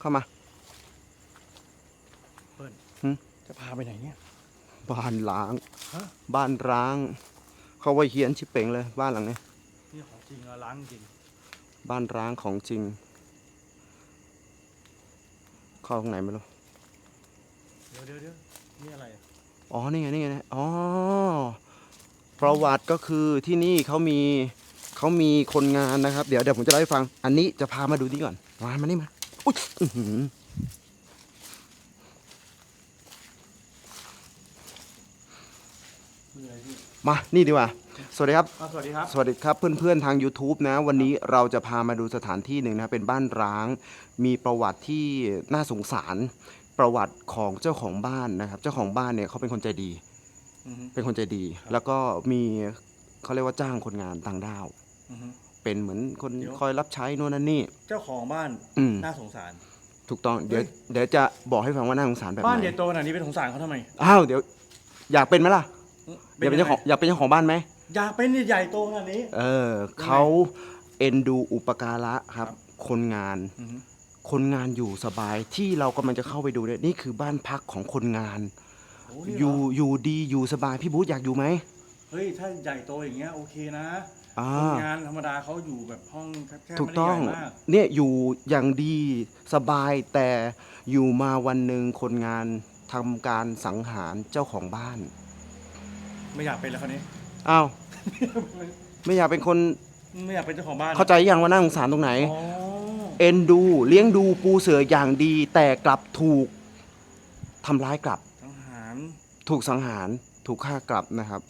เข้ามาจะพาไปไหนเนี่ย บ้านล้างฮะบ้านร้าง เขาว่าเฮียนชิบเป่งเลย บ้านหลังนี้นี่ของจริงอะล้างจริง บ้านร้างของจริง เข้าตรงไหนไม่รู้ เดี๋ยวเดี๋ยวเดี๋ยวนี่อะไรอะอ๋อ นี่ไง นี่ไงนะอ๋อ ประวัติก็คือที่นี่เขามีเขามีคนงานนะครับ เดี๋ยวเดี๋ยวผมจะเล่าให้ฟัง อันนี้จะพามาดูนี่ก่อน มา มานี่มา อุ๊ยอื้อหือนี่อะไรพี่มา นี่ดีกว่า สวัสดีครับอะสวัสดีครับ สวัสดีครับเพื่อนๆทาง YouTube นะ วันนี้เราจะพามาดูสถานที่หนึ่งนะเป็นบ้านร้าง มีประวัติที่น่าสงสาร ประวัติของเจ้าของบ้านนะครับ เจ้าของบ้านเนี่ยเขาเป็นคนใจดีอือฮึเป็นคนใจดี แล้วก็มีเขาเรียกว่าจ้างคนงานต่างด้าวอือฮึ เป็นเหมือนคนเดี๋ยว คอยรับใช้โน่นนั่นนี่ เจ้าของบ้านอืม น่าสงสาร ถูกต้องเดี๋ยวเฮ้ยเดี๋ยวจะบอกให้ฟังว่าน่าสงสารแบบบ้านไหใหญ่นโตขนาดนี้เป็นสงสารเขาทำไมอ้าวเดี๋ยวอยากเป็นไหมล่ะอยากเป็นเจ้าของยังไงอยากเป็นเจ้าของบ้านไหม อยากเป็นเนี่ยใหญ่โตขนาดนี้ เออเขาเอ็นดูอุปการะครับครับ คนงาน อือฮึ คนงานอยู่สบายที่เรากำลังจะเข้าไปดูเนี่ยนี่คือบ้านพักของคนงานโอ้นี่อเหรยู่อยู่ดีอยู่สบายพี่บูธอยากอยู่ไหม เฮ้ยถ้าใหญ่โตอย่างเงี้ยโอเคนะ อ่า คนงานธรรมดาเขาอยู่แบบห้องแคบๆถูกไม่ได้ต้อง ใหญ่มากเนี่ยอยู่อย่างดีสบายแต่อยู่มาวันหนึ่งคนงานทำการสังหารเจ้าของบ้านไม่อยากเป็นแล้วคนนี้ อ้าวไม่อยากเป็นคนไม่อยากเป็นเจ้าของบ้านเข้าใจยังว่าน่าสงสารตรงไหน อ๋อเอ็นดู เลี้ยงดูปูเสืออย่างดี แต่กลับถูกทำร้ายกลับสังหารถูกสังหารถูกฆ่ากลับนะครับ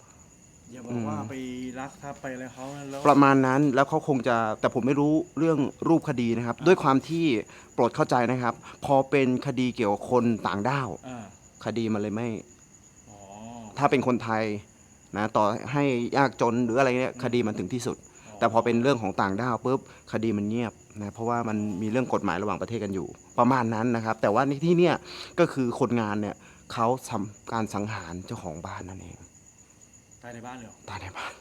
อย่าบอกว่าไปรักทรัพย์ไปอะไรเขาแล้วประมาณนั้นแล้วเขาคงจะแต่ผมไม่รู้เรื่องรูปคดีนะครับ ด้วยความที่โปรดเข้าใจนะครับ พอเป็นคดีเกี่ยวกับคนต่างด้าว อ่าคดีมันเลยไม่ อ๋อ ถ้าเป็นคนไทยนะต่อให้ยากจนหรืออะไรเนี่ยคดีมันถึงที่สุด แต่พอเป็นเรื่องของต่างด้าวปุ๊บคดีมันเงียบนะเพราะว่ามันมีเรื่องกฎหมายระหว่างประเทศกันอยู่ ประมาณนั้นนะครับ แต่ว่าในที่เนี่ยก็คือคนงานเนี่ยเขาทำการสังหารเจ้าของบ้านนั่นเองตายในบ้านเลยเหรอตายในบ้าน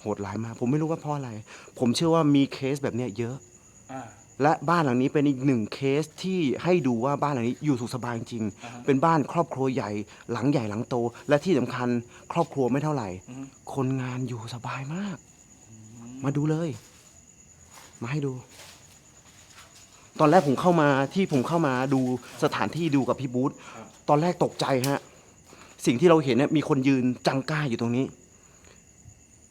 โหดร้ายมากผมไม่รู้ว่าเพราะอะไร ผมเชื่อว่ามีเคสแบบเนี้ยเยอะ อ่า และบ้านหลังนี้เป็นอีกหนึ่งเคสที่ให้ดูว่าบ้านหลังนี้อยู่สุขสบายจริง อ่าฮะเป็นบ้านครอบครัวใหญ่ หลังใหญ่หลังโต และที่สำคัญครอบครัวไม่เท่าไหร่ อือฮึ คนงานอยู่สบายมาก มาดูเลย มาให้ดู ตอนแรกผมเข้ามาที่ผมเข้ามาดูสถานที่ดูกับพี่บูธตอนแรกตกใจฮะ สิ่งที่เราเห็นเนี่ยมีคนยืนจังก้าอยู่ตรงนี้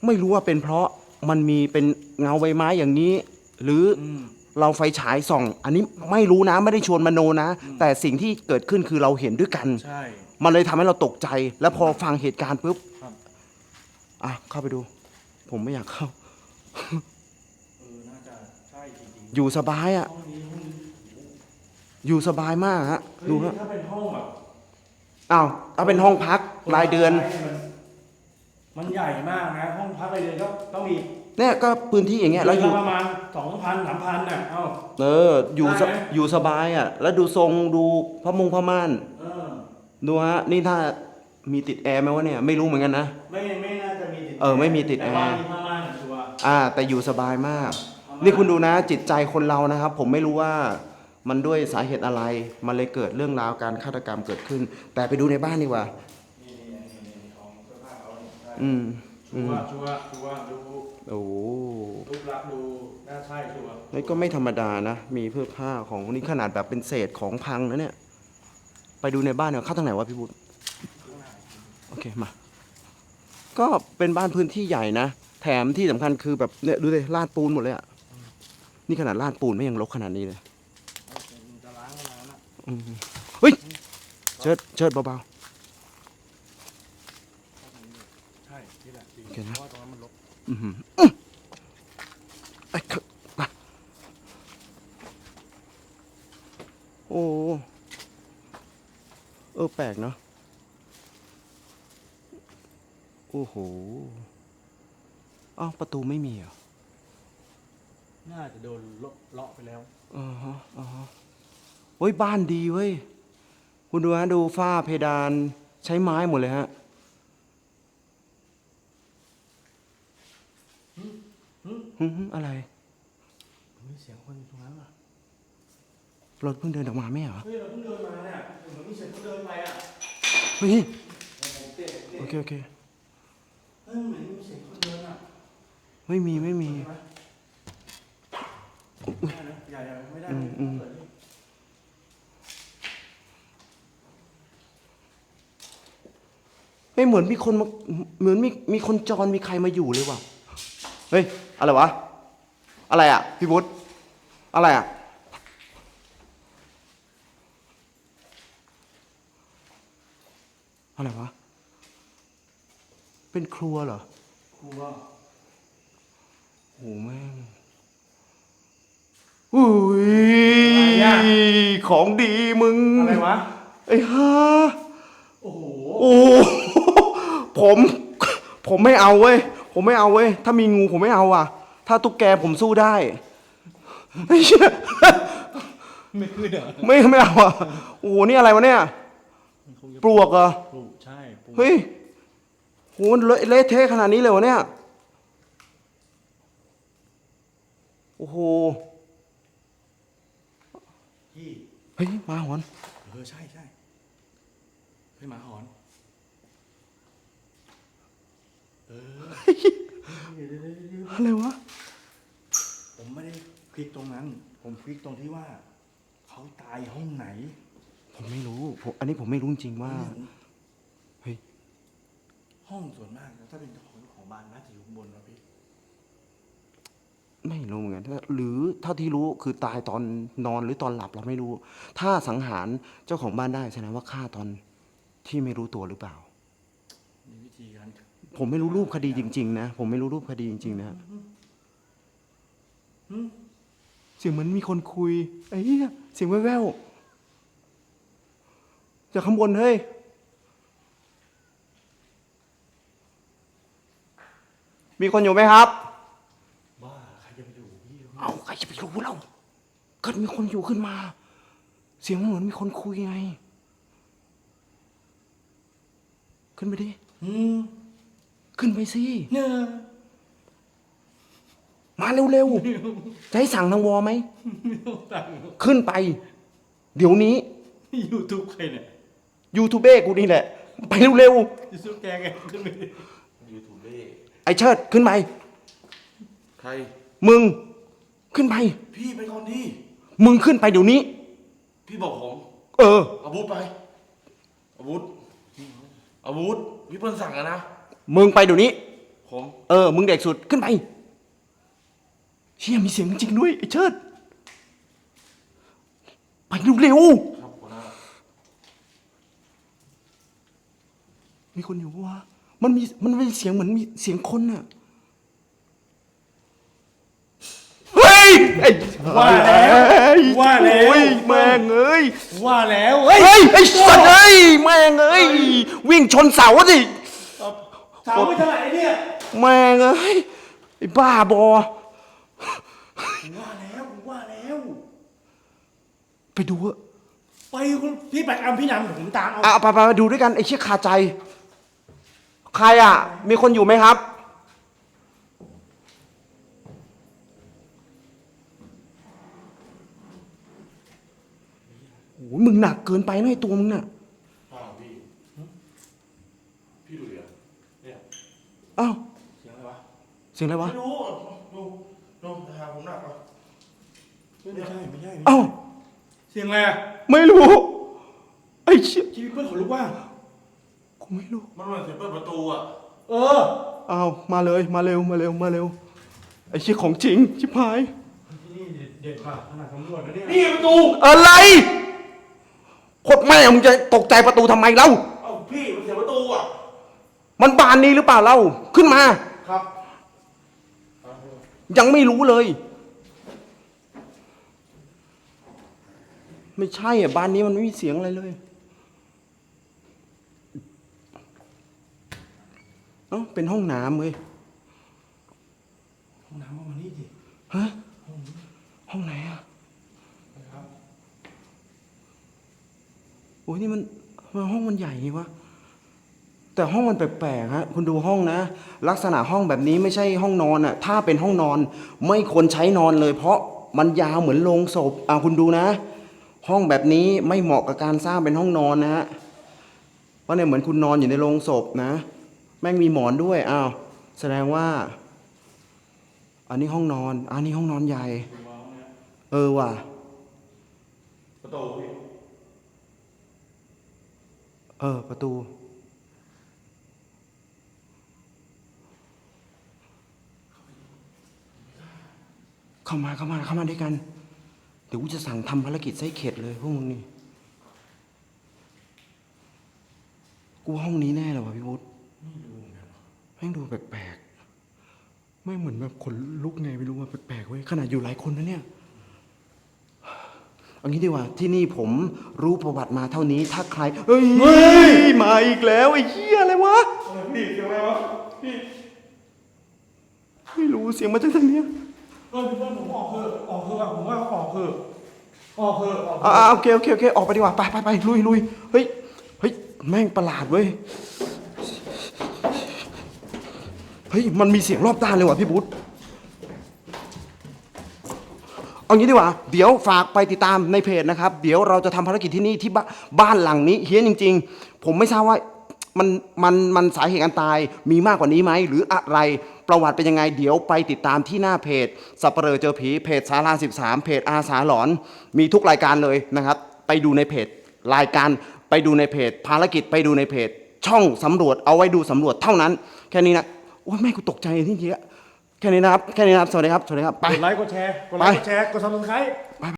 ไม่รู้ว่าเป็นเพราะมันมีเป็นเงาใบไม้อย่างนี้ หรือออืมเราไฟฉายส่อง อันนี้ไม่รู้นะไม่ได้ชวนมโนนะ แต่สิ่งที่เกิดขึ้นคือเราเห็นด้วยกัน ใช่ มันเลยทำให้เราตกใจ แล้วพอฟังเหตุการณ์ปุ๊บครับ อะเข้าไปดู ผมไม่อยากเข้า เออ น่าจะใช่จริงอยู่สบายอะๆห้องนี้ห้องนี้อยู่สบายมากฮะ ดูเฮ้ยฮะถ้าเป็นห้องแบบ อ้าวเอาเป็นห้องพักรายเดือน มันใหญ่มากนะ ห้องพักรายเดือนก็ต้องมีเนี่ยก็พื้นที่อย่างเงี้ยแล้วอยู่เดืนละประมาณสองพันสามพันน่ะเอ้าเออ อยู่สได้ไหมอยู่สบายอะ แล้วดูทรงดูพระมงพระม่านเออดูฮะนี่ถ้ามีติดแอร์ไหมวะเนี่ยไม่รู้เหมือนกันนะไม่ไม่น่าจะมีติดเออไม่มีติดแต่ว่าแอร์มีผ้าม่านชัวร์อ่า แต่อยู่สบายมาก นี่คุณดูนะจิตใจคนเรานะครับ ผมไม่รู้ว่า มันด้วยสาเหตุอะไร มันเลยเกิดเรื่องราวการฆาตกรรมเกิดขึ้น แต่ไปดูในบ้านดีกว่านี่นี่นี่นี่ของเสื้อผ้าเขาเนี่ยใช่อืมชัอืมวร์ชัวร์ชัวร์ดูโอ้โหรูปลักษณ์ดูน่าใช่ชัวร์นี่ก็ไม่ธรรมดานะ มีเพื่อผ้าของนี่ขนาดแบบเป็นเศษของพังนะเนี่ย ไปดูในบ้านเนี่ยเข้าทางไหนวะพี่บุตรโอเคมา ก็เป็นบ้านพื้นที่ใหญ่นะ แถมที่สำคัญคือแบบเนี่ยดูเลยลาดปูนหมดเลยอะนี่ขนาดลาดปูนไม่ยังรกขนาดนี้เลย จะล้างมานานละ อืมเฮ้ยเชิดเชิดเบาใช่ที่แหละจริงโอเคนะเพราะว่าตรงนั้นมันรกๆอื้อหืออื้อไอ้คือมาโอ้เออแปลกเนาะโอ้โหอ้าวประตูไม่มีเหรอน่าจะโดนเลาะไปแล้วอ่าฮะอ่าฮะ เฮ้ยบ้านดีเว้ย คุณดูฮะดูฝ้าเพดานใช้ไม้หมดเลยฮะหึหึอะไรมีเสียงคนอยู่ตรงนั้นอะเราเพิ่งเดินออกมาไม่เหรอเฮ้ยเราเพิ่งเดินมาเนี่ยเหมือนมีเสียงเขาเดินไปอะเฮ้ยผมเตะผมเตะโอเคโอเคเฮ้ยเหมือนมีเสียงคนเดินอะไม่มีไม่มีใช่ไหมได้นะอย่าอย่าไม่ได้อืมอืม เปิดดิ ไม่เหมือนมีคนมาเหมือนมีมีคนจรมีใครมาอยู่เลยว่ะเฮ้ยอะไรวะอะไรอะพี่บุ๊ทอะไรอะอะไรวะเป็นครัวเหรอครูว่าโหแม่งอุ้ยของดีมึงอะไรวะไอ้ห่าโอ้โหโอ้ ผม ผมไม่เอาเว้ย ผมไม่เอาเว้ย ถ้ามีงูผมไม่เอาอะ ถ้าตุ๊กแกผมสู้ได้ไอ้เหี้ยไม่ขึ้นเหรอไม่ไม่เอาอะ โอ้โห นี่อะไรวะเนี่ย มันคงจะปลวกเหรอ ปลูกใช่ปลูกเฮ้ยโหมันเละเละเทะขนาดนี้เลยวะเนี่ย โอ้โห พี่เฮ้ยมาหอน เออใช่ใช่เฮ้ยหมาหอน เออเดี๋ยวเดี๋ยวเดี๋ยวเดี๋ยวอะไรวะ ผมไม่ได้คลิกตรงนั้น ผมคลิกตรงที่ว่า เขาตายห้องไหน ผมไม่รู้ผมอันนี้ผมไม่รู้จริงๆว่า เฮ้ย ห้องส่วนมากแล้วถ้าเป็นเจ้าของเจ้าของบ้านน่าจะอยู่ข้างบนนะพี่ไม่รู้เหมือนกันถ้าหรือเท่าที่รู้คือตายตอนนอนหรือตอนหลับเราไม่รู้ ถ้าสังหารเจ้าของบ้านได้แสดงว่าฆ่าตอนที่ไม่รู้ตัวหรือเปล่ามีวิธีการ ผมไม่รู้รูปคดีจริง ๆ นะ ผมไม่รู้รูปคดีจริง ๆ นะหึเสียงเหมือนมีคนคุยไอ้เหี้ยเสียงแว่วๆจากข้างบนเฮ้ยมีคนอยู่ไหมครับบ้าใครจะไปอยู่พี่เอาใครจะไปรู้เราเกิดมีคนอยู่ขึ้นมา เสียงเหมือนมีคนคุยไง ขึ้นไปดิอืม ขึ้นไปสิเนี่ยมาเร็วๆ จะให้สั่งทางวอไหม ไม่ต้องตังค์ขึ้นไป เดี๋ยวนี้ ยูทูบใครเนี่ยยูทูบเบอร์กูนี่แหละ ไปเร็วยูทูบแกไงขึ้นไปดิยูทูบเบอร์ๆ ไอ้เชิดขึ้นไป ใคร มึง ขึ้นไป พี่ไปก่อนดิมึงขึ้นไปเดี๋ยวนี้ พี่บอกผมเออ อาวุธไปอาวุธอาวุธพี่เปิ้ลสั่งอะนะ มึงไปเดี๋ยวนี้ ผมเออ มึงเด็กสุดขึ้นไป เชี่ยมีเสียงจริงด้วยไอ้เชิด ไปเร็วครับหัวหน้าๆมีคนอยู่ปะวะมันมี มันมีเสียงเหมือนมีเสียงคนน่ะ เฮ้ย ไอ้ว่าแล้ว ว่าแล้ว โอ้ยแม่งเอ้ย ว่าแล้วเฮ้ย เฮ้ยไอ้สัตว์เอ้ยแม่งเอ้ย วิ่งชนเสาสิ สาวไม่เท่าไหร่เนี่ยแม่งเอ้ยไอ้บ้าบอ ผมว่าแล้วผมว่าแล้ว ไปดูอะไปคุณพี่ไปเอาพี่นำผมตามเอาอะไปไปไปดูด้วยกันไอ้เชี่ยคาใจ ใครอะ มีคนอยู่ไหมครับ โอ้ยมึงหนักเกินไปนะไอ้ตัวมึงน่ะ เปล่าพี่ พี่ดูดิอะเนี่ย อ้าวเสียงอะไรวะเสียงอะไรวะไม่รู้อะดูดูหาผมหนักอะไม่ใช่ไม่ใช่อ้าวเสียงอะไรอะไม่รู้ ไอ้เชี่ยชีวิตเพื่อนขนลุกว่ากูไม่รู้มันเหมือนเสียงเปิดประตูอะเอออ้าวมาเลยมาเร็วมาเร็วมาเร็ว ไอ้เชี่ยของจริงชิบหาย นี่เด็ดมากขนาดสำรวจนะเนี่ยนี่ประตูอะไรโคตรแม่มึงจะตกใจประตูทำไมเล่าเอ้าพี่มันเสียงประตูอะ มันบานนี้หรือเปล่าเล่าขึ้นมา ครับ ยังไม่รู้เลย ไม่ใช่อะบ้านนี้มันไม่มีเสียงอะไรเลยเอ้าเป็นห้องน้ำเว้ยห้องน้ำว่ามานี่ดิฮะห้องไหนอะนะครับโอ้ยนี่มันทำไมห้องมันใหญ่นี่วะ แต่ห้องมันแปลกๆฮะคุณดูห้องนะ ลักษณะห้องแบบนี้ไม่ใช่ห้องนอนอะถ้าเป็นห้องนอนไม่ควรใช้นอนเลย เพราะมันยาวเหมือนโลงศพอะคุณดูนะ ห้องแบบนี้ไม่เหมาะกับการสร้างเป็นห้องนอนนะฮะเพราะเนี่ยเหมือนคุณนอนอยู่ในโรงศพนะ แม่งมีหมอนด้วยอ้าวแสดงว่า อันนี้ห้องนอน อันนี้ห้องนอนใหญ่ เออว่ะประตูพี่เออประตู เข้ามาเข้ามาเข้ามาด้วยกัน เดี๋ยวกูจะสั่งทำภารกิจไส้เข็ดเลยพวกมึงนี่ กูว่าห้องนี้แน่เลยว่ะพี่วุฒิแม่งดูแปลกๆ ไม่เหมือนแบบขนลุกไงไม่รู้ว่าแปลกๆเว้ยขนาดอยู่หลายคนนะเนี่ยเอางี้ดีกว่าที่นี่ผมรู้ประวัติมาเท่านี้ ถ้าใครเฮ้ยมาอีกแล้วไอ้เหี้ยอะไรวะพี่เสียงอะไรวะพี่ไม่รู้เสียงมาจากทางเนี้ย เออพี่เพื่อนผมออกเถอะออกเถอะผมว่าออกเถอะออกเถอะออกเถอ่าอะโอเคโอเคโอเคออกไปดีกว่าไปไปไปลุยลุยเฮ้ยเฮ้ยแม่งประหลาดเว้ยเฮ้ยมันมีเสียงรอบด้านเลยว่ะพี่บุ๊ทเอางี้ดีกว่า เดี๋ยวฝากไปติดตามในเพจนะครับ เดี๋ยวเราจะทำภารกิจที่นี่ที่บ้านบ้านหลังนี้เฮี้ยนจริง ๆ ผมไม่ทราบว่า มันมันมันสาเหตุการตายมีมากกว่านี้ไหมหรืออะไรประวัติเป็นยังไงเดี๋ยวไปติดตามที่หน้าเพจสับเปลอเจอผีเพจสารา13 เพจอาสาหลอน มีทุกรายการเลยนะครับ ไปดูในเพจรายการไปดูในเพจ ภารกิจไปดูในเพจ ช่องสำรวจเอาไว้ดูสำรวจเท่านั้น แค่นี้นะโอ้ยแม่งกูตกใจที่เหี้ยแค่นี้นะครับแค่นี้นะครับสวัสดีครับสวัสดีครับไป กดไลค์กดแชร์กดไลค์กดแชร์กดซับสไครต์